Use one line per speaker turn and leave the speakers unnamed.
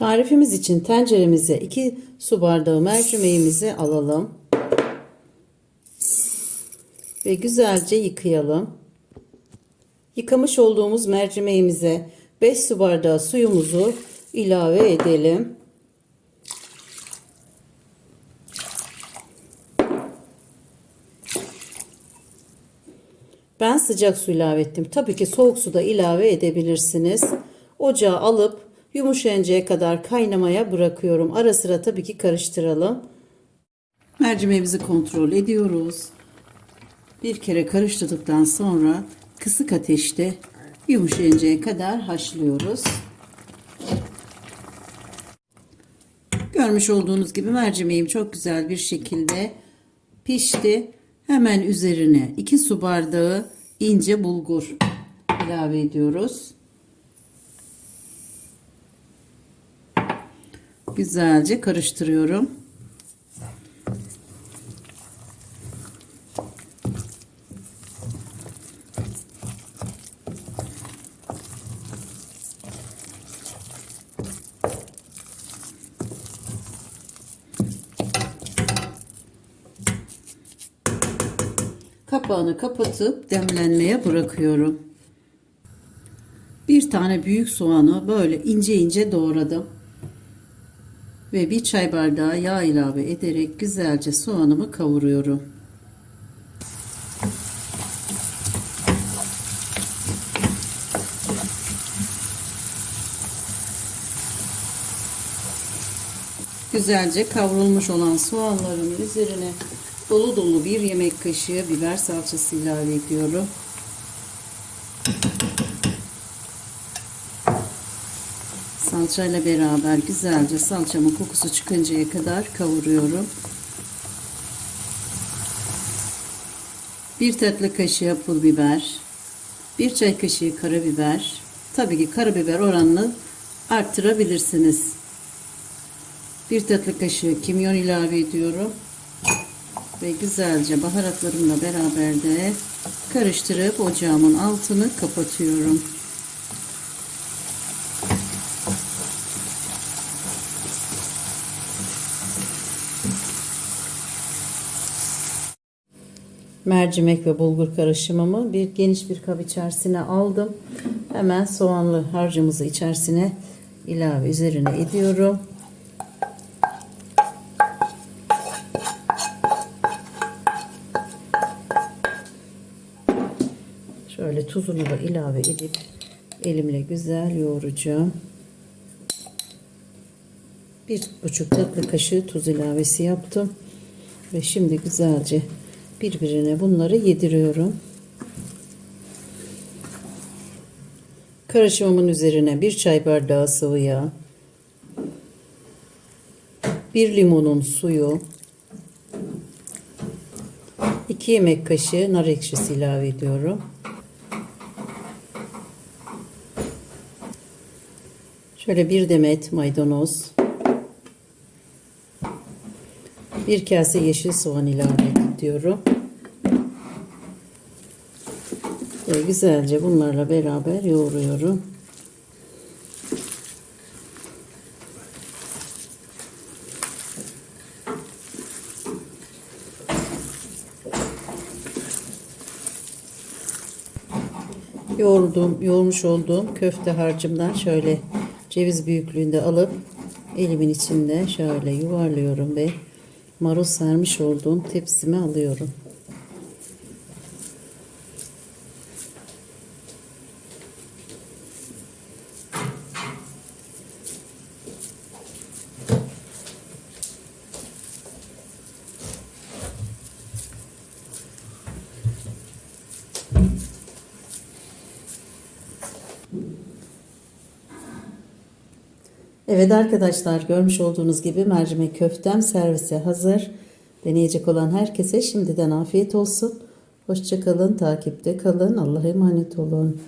Tarifimiz için tenceremize 2 su bardağı mercimeğimizi alalım. Ve güzelce yıkayalım. Yıkamış olduğumuz mercimeğimize 5 su bardağı suyumuzu ilave edelim. Ben sıcak su ilave ettim. Tabii ki soğuk su da ilave edebilirsiniz. Ocağa alıp yumuşayıncaya kadar kaynamaya bırakıyorum. Ara sıra tabii ki karıştıralım. Mercimeğimizi kontrol ediyoruz. Bir kere karıştırdıktan sonra kısık ateşte yumuşayıncaya kadar haşlıyoruz. Görmüş olduğunuz gibi mercimeğim çok güzel bir şekilde pişti. Hemen üzerine 2 su bardağı ince bulgur ilave ediyoruz. Güzelce karıştırıyorum. Kapağını kapatıp demlenmeye bırakıyorum. Bir tane büyük soğanı böyle ince ince doğradım. Ve bir çay bardağı yağ ilave ederek güzelce soğanımı kavuruyorum. Güzelce kavrulmuş olan soğanların üzerine dolu dolu bir yemek kaşığı biber salçası ilave ediyorum. Salçayla beraber güzelce salçamın kokusu çıkıncaya kadar kavuruyorum. Bir tatlı kaşığı pul biber, bir çay kaşığı karabiber. Tabii ki karabiber oranını arttırabilirsiniz. Bir tatlı kaşığı kimyon ilave ediyorum. Ve güzelce baharatlarımla beraber de karıştırıp ocağımın altını kapatıyorum. Mercimek ve bulgur karışımımı bir geniş bir kap içerisine aldım. Hemen soğanlı harcımızı içerisine ilave üzerine ediyorum. Şöyle tuzunu da ilave edip elimle güzel yoğuracağım. Bir buçuk tatlı kaşığı tuz ilavesi yaptım. Ve şimdi güzelce birbirine bunları yediriyorum. Karışımımın üzerine bir çay bardağı sıvı yağ, bir limonun suyu, 2 yemek kaşığı nar ekşisi ilave ediyorum. Şöyle bir demet maydanoz, bir kase yeşil soğan ilave ediyorum. Ve güzelce bunlarla beraber yoğuruyorum. Yoğurduğum, yoğurmuş olduğum köfte harcımdan şöyle ceviz büyüklüğünde alıp elimin içinde şöyle yuvarlıyorum ve marul sermiş olduğum tepsime alıyorum. Evet arkadaşlar görmüş olduğunuz gibi mercimek köftem servise hazır. Deneyecek olan herkese şimdiden afiyet olsun. Hoşçakalın, takipte kalın. Allah'a emanet olun.